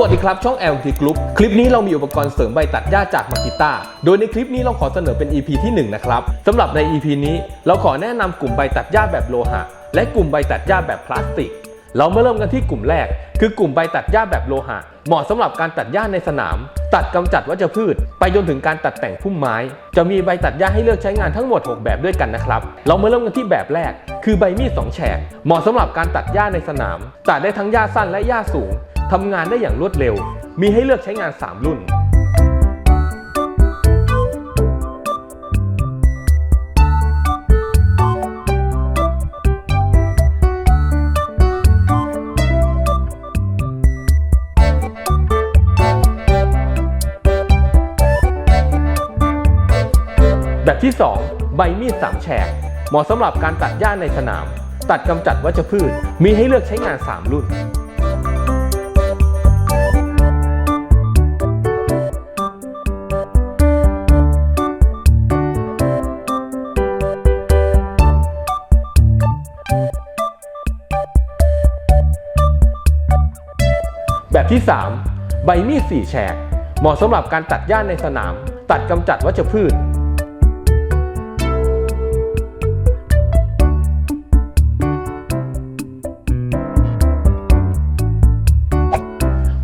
สวัสดีครับ ช่อง LT Group คลิปนี้เรามีอุปกรณ์เสริมใบตัดหญ้าจากมากิต้าโดยในคลิปนี้เราขอเสนอเป็น EP ที่ 1 นะครับสำหรับใน EP นี้เราขอแนะนำกลุ่มใบตัดหญ้าแบบโลหะ และกลุ่มใบตัดหญ้าแบบพลาสติก เรามาเริ่มกันที่กลุ่มแรก คือกลุ่มใบตัดหญ้าแบบโลหะ เหมาะสำหรับการตัดหญ้าในสนาม ตัดกำจัดวัชพืช ไปจนถึงการตัดแต่งพุ่มไม้ จะมีใบตัดหญ้าให้เลือกใช้งานทั้งหมด 6 แบบด้วยกันนะครับ เรามาเริ่มกันที่แบบแรก คือใบมีดสองแฉก เหมาะสำหรับการตัดหญ้าในสนาม ตัดได้ทั้งหญ้าสั้นและหญ้าสูง ทำงานได้อย่างรวดเร็ว มีให้เลือกใช้งาน 3 รุ่น แบบที่ 2 ใบมีดสามแฉกเหมาะสำหรับการตัดหญ้าในสนาม ตัดกำจัดวัชพืช มีให้เลือกใช้งาน 3 รุ่น แบบที่ 3 ใบมีดสี่แฉก เหมาะสำหรับการตัดหญ้าในสนาม ตัดกำจัดวัชพืช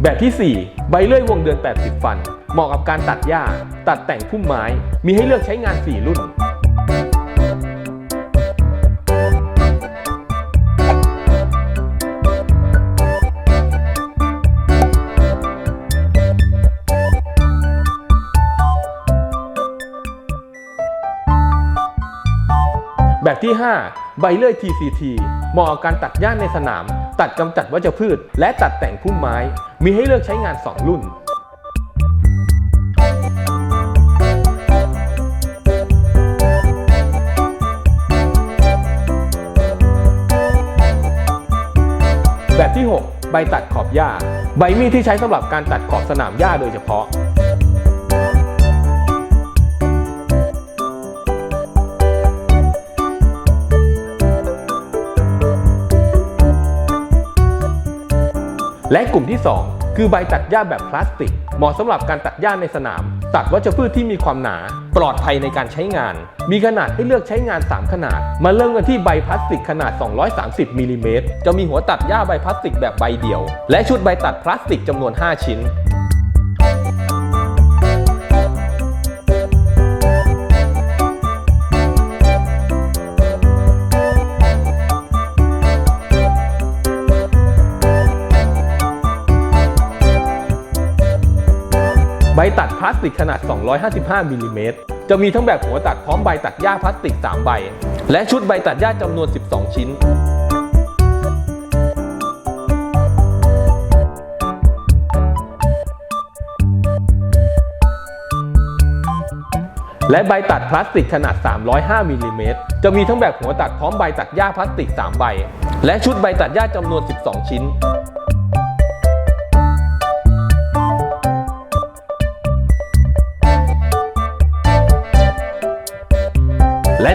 แบบที่ 4 ใบเลื่อยวงเดือน 80 ฟัน เหมาะกับการตัดหญ้า ตัดแต่งพุ่มไม้ มีให้เลือกใช้งาน 4 รุ่น แบบที่ 5 ใบเลื่อย TCT เหมาะกับการตัดหญ้าในสนาม ตัดกำจัดวัชพืช และตัดแต่งพุ่มไม้ มีให้เลือกใช้งาน 2 รุ่น แบบที่ 6 ใบตัดขอบหญ้า ใบมีดที่ใช้สำหรับการตัดขอบสนามหญ้าโดยเฉพาะ และกลุ่มที่ 2 คือใบตัดหญ้าแบบพลาสติก เหมาะสำหรับการตัดหญ้าในสนาม ตัดวัชพืชที่มีความหนา ปลอดภัยในการใช้งาน มีขนาดให้เลือกใช้งาน 3 ขนาด มาเริ่มกันที่ใบพลาสติกขนาด 230มิลลิเมตรจะมีหัวตัดหญ้าใบพลาสติกแบบใบเดี่ยว และชุดใบตัดพลาสติกจำนวน 5 ชิ้น ใบตัดพลาสติกขนาด 255มิลลิเมตรจะมีทั้งแบบหัวตัดพร้อมใบตัดหญ้าพลาสติก 3 ใบ และชุดใบตัดหญ้าจำนวน 12 ชิ้นและใบตัดพลาสติกขนาด 305มิลลิเมตรจะมีทั้งแบบหัวตัดพร้อมใบตัดหญ้าพลาสติก 3 ใบ และชุดใบตัดหญ้าจำนวน 12 ชิ้น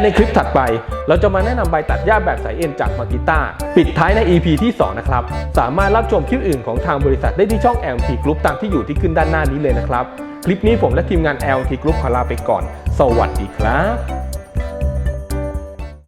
ในคลิปถัดไป เราจะมาแนะนำใบตัดหญ้าแบบสายเอ็นจากมากิต้าปิดท้ายใน EP ที่ 2 นะครับ สามารถรับชมคลิปอื่นของทางบริษัทได้ที่ช่อง LT Group ตามที่อยู่ที่ขึ้นด้านหน้านี้เลยนะครับ คลิปนี้ผมและทีมงาน LT Group ขอลาไปก่อน สวัสดีครับ